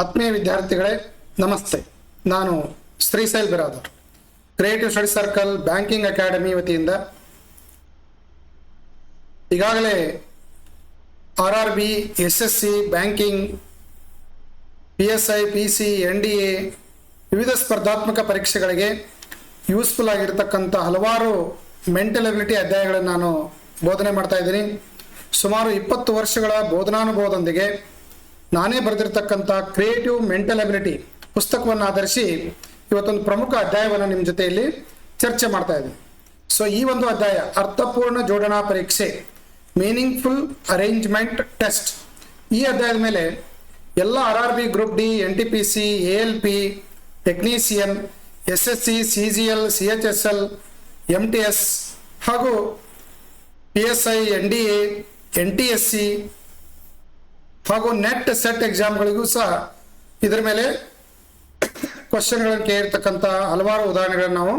ಆತ್ಮೀಯ ವಿದ್ಯಾರ್ಥಿಗಳೇ, ನಮಸ್ತೆ. ನಾನು Shrishail Biradar creative study circle banking academy ವತಿಯಿಂದ ಈಗಾಗಲೇ R R B S S C banking P S I P C N D A ವಿವಿಧ ಸ್ಪರ್ಧಾತ್ಮಕ ಪರೀಕ್ಷೆಗಳಿಗೆ ಯೂಸ್ಫುಲ್ ಆಗಿರ್ತಕ್ಕಂಥ ಹಲವಾರು ಮೆಂಟಲ್ ಎಬಿಲಿಟಿ ಅಧ್ಯಾಯಗಳನ್ನು ನಾನು ಬೋಧನೆ ಮಾಡ್ತಾ ಇದ್ದೀನಿ. ಸುಮಾರು ಇಪ್ಪತ್ತು ವರ್ಷಗಳ ಬೋಧನಾನುಭವದೊಂದಿಗೆ ನಾನೇ ಬರೆದಿರ್ತಕ್ಕಂಥ ಕ್ರಿಯೇಟಿವ್ ಮೆಂಟಲ್ ಅಬಿಲಿಟಿ ಪುಸ್ತಕವನ್ನು ಆಧರಿಸಿ ಇವತ್ತೊಂದು ಪ್ರಮುಖ ಅಧ್ಯಾಯವನ್ನು ನಿಮ್ಮ ಜೊತೆಯಲ್ಲಿ ಚರ್ಚೆ ಮಾಡ್ತಾ ಇದ್ದೀನಿ. ಸೊ ಈ ಒಂದು ಅಧ್ಯಾಯ, ಅರ್ಥಪೂರ್ಣ ಜೋಡಣಾ ಪರೀಕ್ಷೆ ಮೀನಿಂಗ್ಫುಲ್ ಅರೇಂಜ್ಮೆಂಟ್ ಟೆಸ್ಟ್ ಈ ಅಧ್ಯಾಯದ ಮೇಲೆ ಎಲ್ಲ R R B group D N T P C A L P technician S S C C G L C H S L M T S ಹಾಗೂ P S I N D A N T S C ಹಾಗೂ net set ಎಕ್ಸಾಮ್ಗಳಿಗೂ ಸಹ ಇದರ ಮೇಲೆ ಕ್ವಶನ್ಗಳನ್ನು ಕೇಳಿರ್ತಕ್ಕಂಥ ಹಲವಾರು ಉದಾಹರಣೆಗಳನ್ನು ನಾವು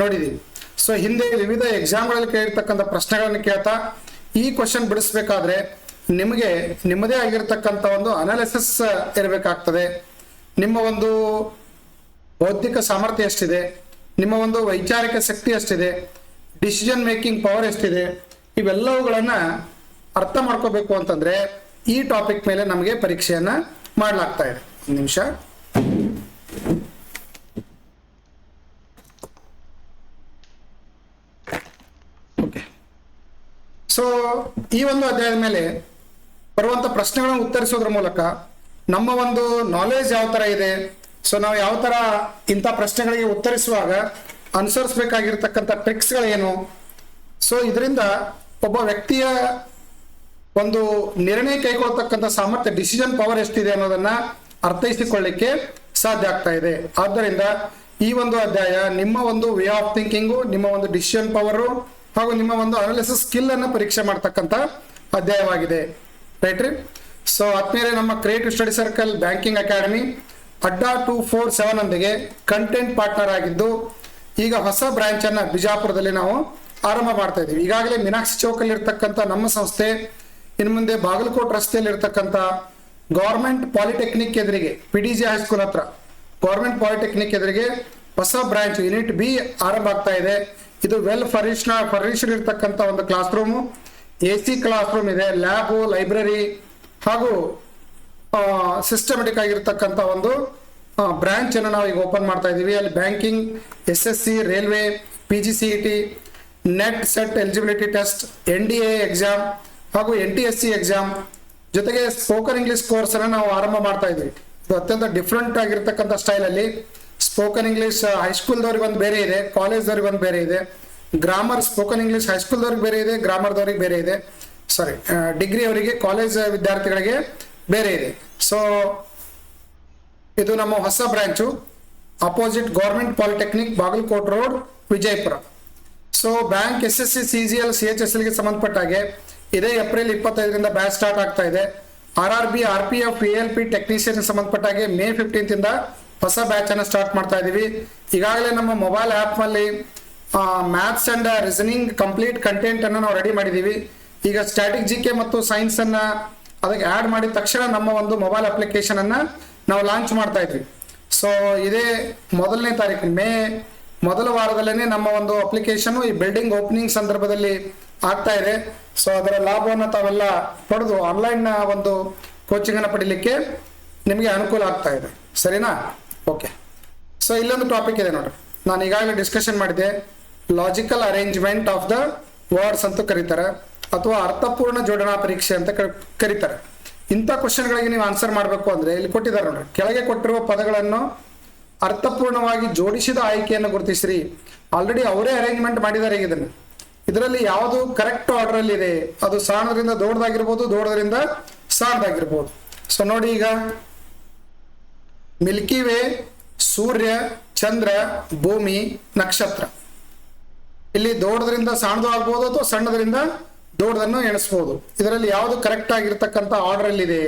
ನೋಡಿದ್ದೀವಿ ಸೊ ಹಿಂದೆ ವಿವಿಧ ಎಕ್ಸಾಮ್ಗಳಲ್ಲಿ ಕೇಳಿರ್ತಕ್ಕಂಥ ಪ್ರಶ್ನೆಗಳನ್ನು ಕೇಳ್ತಾ ಈ ಕ್ವಶನ್ ಬಿಡಿಸ್ಬೇಕಾದ್ರೆ ನಿಮಗೆ, ನಿಮ್ಮದೇ ಆಗಿರ್ತಕ್ಕಂಥ ಒಂದು ಅನಾಲಿಸಿಸ್ ಇರಬೇಕಾಗ್ತದೆ. ನಿಮ್ಮ ಒಂದು ಬೌದ್ಧಿಕ ಸಾಮರ್ಥ್ಯ ಎಷ್ಟಿದೆ? ನಿಮ್ಮ ಒಂದು ವೈಚಾರಿಕ ಶಕ್ತಿ ಎಷ್ಟಿದೆ? ಡಿಸಿಷನ್ ಮೇಕಿಂಗ್ ಪವರ್ ಎಷ್ಟಿದೆ? ಇವೆಲ್ಲವುಗಳನ್ನು ಅರ್ಥ ಮಾಡ್ಕೋಬೇಕು ಅಂತಂದ್ರೆ ಈ ಟಾಪಿಕ್ ಮೇಲೆ ನಮಗೆ ಪರೀಕ್ಷೆಯನ್ನ ಮಾಡಲಾಗ್ತಾ ಇದೆ. ನಿಮಿಷ. ಓಕೆ ಸೊ ಈ ಒಂದು ಅಧ್ಯಾಯದ ಮೇಲೆ ಬರುವಂತ ಪ್ರಶ್ನೆಗಳನ್ನು ಉತ್ತರಿಸೋದ್ರ ಮೂಲಕ ನಮ್ಮ ಒಂದು ನಾಲೆಜ್ ಯಾವ ತರ ಇದೆ? ಸೊ ನಾವು ಯಾವ ತರ ಇಂಥ ಪ್ರಶ್ನೆಗಳಿಗೆ ಉತ್ತರಿಸುವಾಗ ಅನುಸರಿಸಬೇಕಾಗಿರ್ತಕ್ಕಂಥ ಟ್ರಿಕ್ಸ್ಗಳೇನು ಸೊ ಇದರಿಂದ ಒಬ್ಬ ವ್ಯಕ್ತಿಯ ಒಂದು ನಿರ್ಣಯ ಕೈಗೊಳ್ತಕ್ಕಂಥ ಸಾಮರ್ಥ್ಯ ಡಿಸಿಷನ್ ಪವರ್ ಎಷ್ಟಿದೆ ಅನ್ನೋದನ್ನ ಅರ್ಥೈಸಿಕೊಳ್ಳಿಕ್ಕೆ ಸಾಧ್ಯ ಆಗ್ತಾ ಇದೆ. ಆದ್ದರಿಂದ ಈ ಒಂದು ಅಧ್ಯಾಯ ನಿಮ್ಮ ಒಂದು ವೇ ಆಫ್ ಥಿಂಕಿಂಗು ನಿಮ್ಮ ಒಂದು ಡಿಸಿಷನ್ ಪವರು ಹಾಗೂ ನಿಮ್ಮ ಒಂದು ಅನಾಲಿಸಿಸ್ ಸ್ಕಿಲ್ ಅನ್ನು ಪರೀಕ್ಷೆ ಮಾಡ್ತಕ್ಕಂಥ ಅಧ್ಯಾಯವಾಗಿದೆ. ರೈಟ್ ರೀ ಸೊ ಆದ್ಮೇಲೆ ನಮ್ಮ creative study circle banking academy Adda two four seven ಒಂದಿಗೆ ಕಂಟೆಂಟ್ ಪಾರ್ಟ್ನರ್ ಆಗಿದ್ದು, ಈಗ ಹೊಸ ಬ್ರಾಂಚನ್ನು ಬಿಜಾಪುರದಲ್ಲಿ ನಾವು ಆರಂಭ ಮಾಡ್ತಾ ಇದ್ದೀವಿ. ಈಗಾಗಲೇ ಮೀನಾಕ್ಷಿ ಚೌಕಲ್ಲಿ ಇರ್ತಕ್ಕಂಥ ನಮ್ಮ ಸಂಸ್ಥೆ ಇನ್ನು ಮುಂದೆ ಬಾಗಲಕೋಟ್ ರಸ್ತೆಯಲ್ಲಿ ಇರ್ತಕ್ಕಂಥ ಗೌರ್ಮೆಂಟ್ ಪಾಲಿಟೆಕ್ನಿಕ್ ಎದುರಿಗೆ P D G high school ಹತ್ರ, ಗೌರ್ಮೆಂಟ್ ಪಾಲಿಟೆಕ್ನಿಕ್ ಎದುರಿಗೆ ಹೊಸ ಬ್ರಾಂಚ್, ಯೂನಿಟ್ ಬಿ ಆರಂಭ ಆಗ್ತಾ ಇದೆ. ಇದು ವೆಲ್ ಫರ್ನಿಶ್ಡ್ ಫರ್ನಿಶ್ಡ್ ಇರ್ತಕ್ಕಂಥ ಒಂದು class room A C class room ಇದೆ ಲ್ಯಾಬು ಲೈಬ್ರರಿ ಹಾಗೂ ಸಿಸ್ಟಮೆಟಿಕ್ ಆಗಿರ್ತಕ್ಕಂಥ ಒಂದು ಬ್ರಾಂಚ್ ಅನ್ನು ನಾವು ಈಗ ಓಪನ್ ಮಾಡ್ತಾ ಇದ್ದೀವಿ. ಅಲ್ಲಿ banking S S C railway P G C E T net set eligibility test N D A exam ಹಾಗೂ N T S C exam ಜೊತೆಗೆ ಸ್ಪೋಕನ್ ಇಂಗ್ಲಿಷ್ ಕೋರ್ಸ್ ಅನ್ನ ನಾವು ಆರಂಭ ಮಾಡ್ತಾ ಇದ್ವಿ. ಇದು ಅತ್ಯಂತ ಡಿಫ್ರೆಂಟ್ ಆಗಿರ್ತಕ್ಕಂಥ ಸ್ಟೈಲಲ್ಲಿ ಸ್ಪೋಕನ್ ಇಂಗ್ಲಿಷ್ ಹೈಸ್ಕೂಲ್ದವ್ರಿಗೆ ಒಂದು ಬೇರೆ ಇದೆ ಕಾಲೇಜ್ದವ್ರಿಗೆ ಒಂದು ಬೇರೆ ಇದೆ ಗ್ರಾಮರ್ ಸ್ಪೋಕನ್ ಇಂಗ್ಲಿಷ್ ಹೈಸ್ಕೂಲ್ದವ್ರಿಗೆ ಬೇರೆ ಇದೆ ಗ್ರಾಮರ್ದವ್ರಿಗೆ ಬೇರೆ ಇದೆ. ಸಾರಿ ಡಿಗ್ರಿ ಅವರಿಗೆ ಕಾಲೇಜ್ ವಿದ್ಯಾರ್ಥಿಗಳಿಗೆ ಬೇರೆ ಇದೆ. ಸೊ ಇದು ನಮ್ಮ ಹೊಸ branch opposite government polytechnic Bagalkot road Vijayapura. So bank S S C C G L C H S ಎಲ್ಗೆ ಸಂಬಂಧಪಟ್ಟ ಹಾಗೆ ಇದೇ ಏಪ್ರಿಲ್ ಇಪ್ಪತ್ತೈದರಿಂದ ಬ್ಯಾಚ್ ಸ್ಟಾರ್ಟ್ ಆಗ್ತಾ ಇದೆ. R R B R P F P L P technician ಸಂಬಂಧಪಟ್ಟಾಗೆ May fifteenth ಇಂದ ಹೊಸ batch ಅನ್ನು start ಮಾಡ್ತಾ ಇದೀವಿ. ಈಗಾಗಲೇ ನಮ್ಮ ಮೊಬೈಲ್ ಆ್ಯಪ್ ಅಲ್ಲಿ maths and reasoning complete content ಅನ್ನು ನಾವು ರೆಡಿ ಮಾಡಿದೀವಿ. ಈಗ ಸ್ಟ್ಯಾಟಿಕ್ ಜಿ ಕೆ ಮತ್ತು ಸೈನ್ಸ್ ಅನ್ನ ಅದಕ್ಕೆ ಆಡ್ ಮಾಡಿದ ತಕ್ಷಣ ನಮ್ಮ ಒಂದು ಮೊಬೈಲ್ ಅಪ್ಲಿಕೇಶನ್ ಅನ್ನ ನಾವು ಲಾಂಚ್ ಮಾಡ್ತಾ ಇದ್ವಿ. ಸೊ ಇದೇ ಮೊದಲನೇ ತಾರೀಕು, ಮೇ ಮೊದಲ ವಾರದಲ್ಲೇ ನಮ್ಮ ಒಂದು ಅಪ್ಲಿಕೇಶನ್ ಈ ಬಿಲ್ಡಿಂಗ್ ಓಪನಿಂಗ್ ಸಂದರ್ಭದಲ್ಲಿ ಆಗ್ತಾ ಇದೆ. ಸೊ ಅದರ ಲಾಭವನ್ನು ತಾವೆಲ್ಲ ಪಡೆದು ಆನ್ಲೈನ್ ಒಂದು ಕೋಚಿಂಗ್ ಅನ್ನು ಪಡಿಲಿಕ್ಕೆ ನಿಮಗೆ ಅನುಕೂಲ ಆಗ್ತಾ ಇದೆ. ಸರಿನಾ? ಓಕೆ ಸೊ ಇಲ್ಲೊಂದು ಟಾಪಿಕ್ ಇದೆ ನೋಡ್ರಿ. ನಾನು ಈಗಾಗಲೇ ಡಿಸ್ಕಷನ್ ಮಾಡಿದೆ. Logical arrangement of the words ಅಂತ ಕರೀತಾರೆ. ಅಥವಾ ಅರ್ಥಪೂರ್ಣ ಜೋಡಣಾ ಪರೀಕ್ಷೆ ಅಂತ ಕರೀತಾರೆ. ಇಂಥ ಕ್ವಶನ್ಗಳಿಗೆ ನೀವು ಆನ್ಸರ್ ಮಾಡಬೇಕು ಅಂದ್ರೆ ಇಲ್ಲಿ ಕೊಟ್ಟಿದ್ದಾರೆ ನೋಡ್ರಿ. ಕೆಳಗೆ ಕೊಟ್ಟಿರುವ ಪದಗಳನ್ನು ಅರ್ಥಪೂರ್ಣವಾಗಿ ಜೋಡಿಸಿದ ಆಯ್ಕೆಯನ್ನು ಗುರುತಿಸಿರಿ. ಆಲ್ರೆಡಿ ಅವರೇ ಅರೇಂಜ್ಮೆಂಟ್ ಮಾಡಿದ್ದಾರೆ ಈಗ ಇದನ್ನು. ಇದರಲ್ಲಿ ಯಾವುದು ಕರೆಕ್ಟ್ ಆರ್ಡರ್ ಅಲ್ಲಿ ಇದೆ, ಅದು ಸಣ್ಣದ್ರಿಂದ ದೊಡ್ಡದಾಗಿರ್ಬೋದು, ದೊಡ್ಡದ್ರಿಂದ ಸಣ್ಣದಾಗಿರ್ಬೋದು ಸೊ ನೋಡಿ ಈಗ ಮಿಲ್ಕಿ ವೇ ಸೂರ್ಯ, ಚಂದ್ರ, ಭೂಮಿ, ನಕ್ಷತ್ರ. ಇಲ್ಲಿ ದೊಡ್ಡದ್ರಿಂದ ಸಣ್ಣದು ಆಗ್ಬೋದು ಅಥವಾ ಸಣ್ಣದ್ರಿಂದ ದೊಡ್ಡದನ್ನು ಎಣಿಸ್ಬೋದು. ಇದರಲ್ಲಿ ಯಾವುದು ಕರೆಕ್ಟ್ ಆಗಿರ್ತಕ್ಕಂಥ ಆರ್ಡರ್ ಅಲ್ಲಿ ಇದೆ?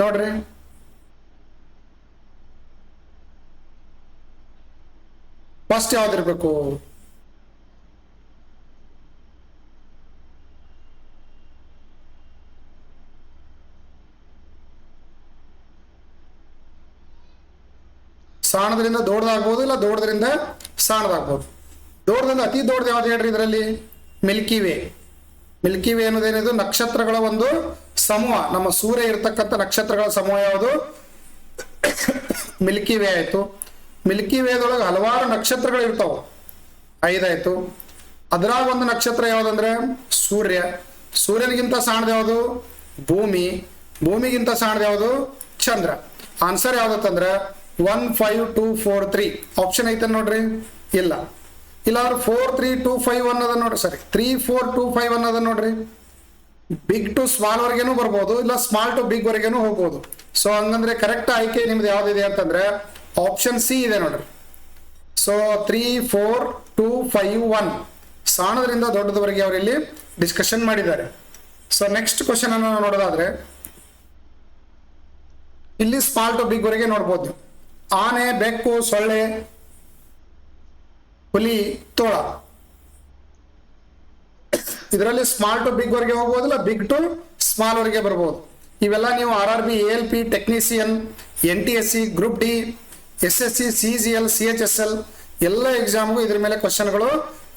ನೋಡ್ರಿ. ಫಸ್ಟ್ ಯಾವ್ದಿರ್ಬೇಕು? ಸಾಣದ್ರಿಂದ ದೊಡ್ಡದಾಗ್ಬೋದು ಇಲ್ಲ ದೊಡ್ಡದ್ರಿಂದ ಸಾಣದಾಗ್ಬೋದು ದೊಡ್ಡದಿಂದ ಅತಿ ದೊಡ್ಡದು ಯಾವ್ದು ಹೇಳ್ರಿ ಇದರಲ್ಲಿ? Milky way. ಮಿಲ್ಕಿ ವೇ ಅನ್ನೋದೇನಿದು? ನಕ್ಷತ್ರಗಳ ಒಂದು ಸಮೂಹ. ನಮ್ಮ ಸೂರ್ಯ ಇರತಕ್ಕಂಥ ನಕ್ಷತ್ರಗಳ ಸಮೂಹ ಯಾವುದು? ಮಿಲ್ಕಿ ವೇ ಆಯಿತು. ಮಿಲ್ಕಿ ವೇದೊಳಗೆ ಹಲವಾರು ನಕ್ಷತ್ರಗಳು ಇರ್ತಾವ. ಐದಾಯಿತು. ಅದ್ರಾಗ ಒಂದು ನಕ್ಷತ್ರ ಯಾವುದಂದ್ರೆ ಸೂರ್ಯ. ಸೂರ್ಯನಿಗಿಂತ ಸಣ್ಣದು ಯಾವುದು? ಭೂಮಿ. ಭೂಮಿಗಿಂತ ಸಣ್ಣದು ಯಾವುದು? ಚಂದ್ರ. Answer ಯಾವ್ದತ್ತಂದ್ರೆ? One five two four three option ಐತೆ ನೋಡ್ರಿ. ಇಲ್ಲ. ಇಲ್ಲ four three two five one ನೋಡ್ರಿ. ಸರಿ three four two five one ಅದ ನೋಡ್ರಿ. ಬಿಗ್ ಟು ಸ್ಮಾಲ್ ವರೆಗೇನು ಬರ್ಬೋದು, ಇಲ್ಲ ಸ್ಮಾಲ್ ಟು ಬಿಗ್ ವರೆಗೇನು ಹೋಗ್ಬೋದು. ಸೊ ಹಂಗಂದ್ರೆ ಕರೆಕ್ಟ್ ಆಯ್ಕೆ ನಿಮ್ದು ಯಾವ್ದಿದೆ ಅಂತಂದ್ರೆ ಆಪ್ಷನ್ ಸಿ ಇದೆ ನೋಡ್ರಿ. So three four two five one ಸಾಣದ್ರಿಂದ ದೊಡ್ಡದವರೆಗೆ ಅವರು ಇಲ್ಲಿ ಡಿಸ್ಕಷನ್ ಮಾಡಿದ್ದಾರೆ. ಸೊ ನೆಕ್ಸ್ಟ್ ಕ್ವಶನ್ ಅನ್ನು ನೋಡೋದಾದ್ರೆ, ಇಲ್ಲಿ ಸ್ಮಾಲ್ ಟು ಬಿಗ್ ವರೆಗೆ ನೋಡ್ಬೋದು. ಆನೆ, ಬೆಕ್ಕು, ಸೊಳ್ಳೆ, ಹುಲಿ, ತೋಳ. ಇದರಲ್ಲಿ ಸ್ಮಾಲ್ ಟು ಬಿಗ್ ವರೆಗೆ ಹೋಗ್ಬೋದಿಲ್ಲ ಬಿಗ್ ಟು ಸ್ಮಾಲ್ ವರೆಗೆ ಬರ್ಬೋದು. ಇವೆಲ್ಲ ನೀವು R R B L P technician N T S C group D S S C C G L C H S L ಎಲ್ಲ ಎಕ್ಸಾಮ್ಗೂ ಇದ್ರ ಮೇಲೆ ಕ್ವಶನ್ಗಳು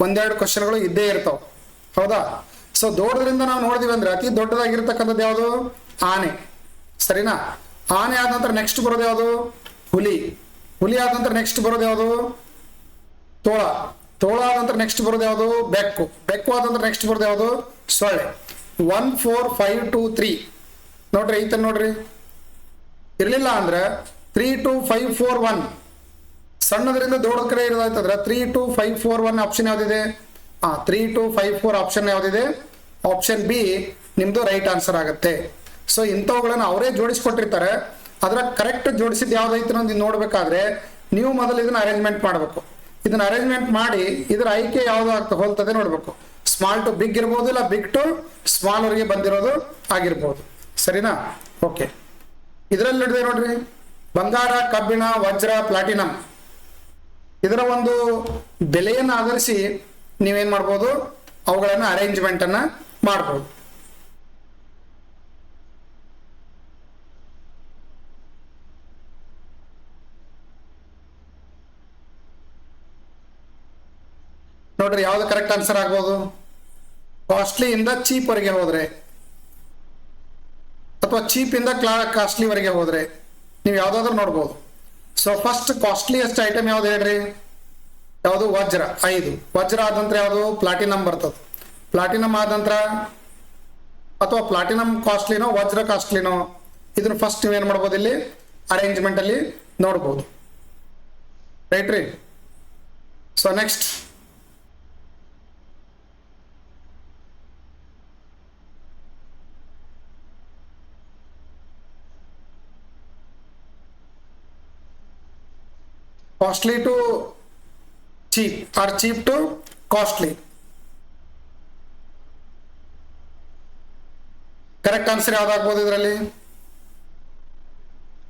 ಒಂದೆರಡು ಕ್ವಶನ್ಗಳು ಇದ್ದೇ ಇರ್ತಾವೆ. ಹೌದಾ? ಸೊ ದೊಡ್ಡದ್ರಿಂದ ನಾವು ನೋಡಿದ್ವಿ ಅಂದ್ರೆ ಅತಿ ದೊಡ್ಡದಾಗಿರ್ತಕ್ಕಂಥದ್ದು ಯಾವುದು? ಆನೆ. ಸರಿನಾ? ಆನೆ ಆದ ನಂತರ ನೆಕ್ಸ್ಟ್ ಬರೋದು ಯಾವುದು? ಹುಲಿ. ಹುಲಿ ಆದ ನಂತರ ನೆಕ್ಸ್ಟ್ ಬರೋದು ಯಾವುದು? ತೋಳ. ತೋಳ ಆದ ನಂತರ ನೆಕ್ಸ್ಟ್ ಬರೋದು ಯಾವುದು? ಬೆಕ್ಕು. ಬೆಕ್ಕು ಆದ ನಂತರ ನೆಕ್ಸ್ಟ್ ಬರೋದು ಯಾವುದು? ಸೊಳ್ಳೆ. One four five two three ನೋಡ್ರಿ ಐತೆ ನೋಡ್ರಿ. ಇರಲಿಲ್ಲ ಅಂದ್ರೆ three two five four one ಸಣ್ಣದರಿಂದ ದೊಡ್ಡ ಕಡೆ ಇರೋದಾಯ್ತಂದ್ರೆ three two five four one option ಯಾವ್ದಿದೆ? ಹಾ three two five four option ಯಾವ್ದಿದೆ? Option B ನಿಮ್ದು ರೈಟ್ ಆನ್ಸರ್ ಆಗುತ್ತೆ. ಸೊ ಇಂಥವುಗಳನ್ನ ಅವರೇ ಜೋಡಿಸ್ಕೊಟ್ಟಿರ್ತಾರೆ. ಅದರ ಕರೆಕ್ಟ್ ಜೋಡಿಸಿದ್ದು ಯಾವ್ದೈತೆ ಅನ್ನೋದು ನೋಡ್ಬೇಕಾದ್ರೆ ನೀವು ಮೊದಲು ಇದನ್ನ ಅರೇಂಜ್ಮೆಂಟ್ ಮಾಡಬೇಕು. ಇದನ್ನ ಅರೇಂಜ್ಮೆಂಟ್ ಮಾಡಿ ಇದರ ಆಯ್ಕೆ ಯಾವ್ದು ಆಗ್ತಾ ಹೋಲ್ತದೆ ನೋಡ್ಬೇಕು. ಸ್ಮಾಲ್ ಟು ಬಿಗ್ ಇರ್ಬೋದು ಇಲ್ಲ ಬಿಗ್ ಟು ಸ್ಮಾಲ್ ಅವರಿಗೆ ಬಂದಿರೋದು ಆಗಿರ್ಬೋದು. ಸರಿನಾ? ಓಕೆ ಇದರಲ್ಲಿ ನೋಡಿದೆ ನೋಡ್ರಿ. ಬಂಗಾರ, ಕಬ್ಬಿಣ, ವಜ್ರ ಪ್ಲಾಟಿನಮ್ ಇದರ ಒಂದು ಬೆಲೆಯನ್ನು ಆಧರಿಸಿ ನೀವೇನ್ ಮಾಡ್ಬೋದು? ಅವುಗಳನ್ನು ಅರೇಂಜ್ಮೆಂಟ್ ಅನ್ನ ಮಾಡ್ಬೋದು. ನೋಡ್ರಿ ಯಾವ್ದು ಕರೆಕ್ಟ್ ಆನ್ಸರ್ ಆಗ್ಬೋದು? ಕಾಸ್ಟ್ಲಿ ಇಂದ ಚೀಪ್ ವರೆಗೆ ಹೋದ್ರೆ. ಅಥವಾ ಚೀಪ್ ಇಂದ ಕ್ಲಾ ಕಾಸ್ಟ್ಲಿ ವರೆಗೆ ಹೋದ್ರೆ. ನೀವು ಯಾವ್ದಾದ್ರು ನೋಡ್ಬೋದು. ಸೊ ಫಸ್ಟ್ ಕಾಸ್ಟ್ಲಿಯೆಸ್ಟ್ ಐಟಮ್ ಯಾವ್ದು ಹೇಳ್ರಿ? ಯಾವುದು? ವಜ್ರ. ಐದು. ವಜ್ರ ಆದ ನಂತರ ಯಾವುದು? ಪ್ಲಾಟಿನಮ್ ಬರ್ತದೆ. ಪ್ಲಾಟಿನಮ್ ಆದ ನಂತರ ಅಥವಾ ಪ್ಲಾಟಿನಮ್ ಕಾಸ್ಟ್ಲಿನೋ ವಜ್ರ ಕಾಸ್ಟ್ಲಿನೋ ಇದನ್ನ ಫಸ್ಟ್ ನೀವೇನು ಮಾಡ್ಬೋದು ಇಲ್ಲಿ? ಅರೇಂಜ್ಮೆಂಟ್ ಅಲ್ಲಿ ನೋಡ್ಬೋದು. ರೈಟ್ ರೀ? So next costly to cheap or cheap to costly correct answer ಯಾವ್ದಾಗ್ಬೋದು ಇದರಲ್ಲಿ?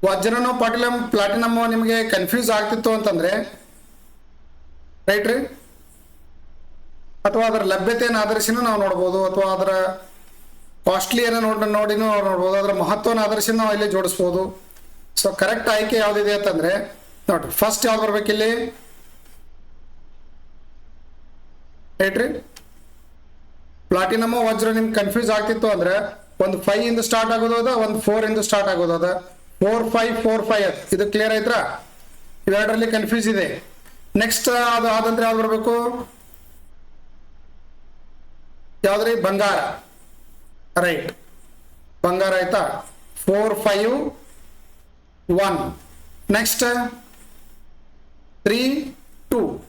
ವಜ್ರನೋ ಪ್ಲಾಟಿನಮ್ ಪ್ಲಾಟಿನಮ್ ನಿಮಗೆ ಕನ್ಫ್ಯೂಸ್ ಆಗ್ತಿತ್ತು ಅಂತಂದ್ರೆ ರೈಟ್ ರೀ? ಅಥವಾ ಅದರ ಲಭ್ಯತೆಯನ್ನು ಆಧರಿಸಿನೂ ನಾವು ನೋಡ್ಬೋದು, ಅಥವಾ ಅದರ ಕಾಸ್ಟ್ಲಿಯನ್ನು ನೋಡ, ನೋಡಿನೂ ನೋಡ್ಬೋದು, ಅದರ ಮಹತ್ವನ ಆಧರಿಸಿ ನಾವು ಇಲ್ಲಿ ಜೋಡಿಸ್ಬೋದು. ಸೊ ಕರೆಕ್ಟ್ ಆಯ್ಕೆ ಯಾವ್ದಿದೆ ಅಂತಂದ್ರೆ ನೋಡ್ರಿ ಫಸ್ಟ್ ಬರ್ಬೇಕು ಇಲ್ಲಿ? ಹೇಳ್ರಿ ಪ್ಲಾಟಿನಮ್ ವಜ್ರ ನಿಮ್ಗೆ ಕನ್ಫ್ಯೂಸ್ ಆಗ್ತಿತ್ತು ಅಂದ್ರೆ ಒಂದು ಫೈವ್ ಇಂದ ಸ್ಟಾರ್ಟ್ ಆಗೋದು ಅದ, ಒಂದು ಫೋರ್ ಇಂದ ಸ್ಟಾರ್ಟ್ ಆಗೋದು ಅದ. ಫೋರ್ ಫೈವ್ ಫೋರ್ ಫೈವ್ ಇದು ಕ್ಲಿಯರ್ ಐತ್ರಾ? ಇವೆರಡರಲ್ಲಿ ಕನ್ಫ್ಯೂಸ್ ಇದೆ. ನೆಕ್ಸ್ಟ್ ಅದು ಆದಂದ್ರೆ ಯಾವ್ದು ಬರಬೇಕು? ಯಾವ್ದ್ರಿ? ಬಂಗಾರ. ರೈಟ್ ಬಂಗಾರ ಆಯ್ತಾ? Four five one next three two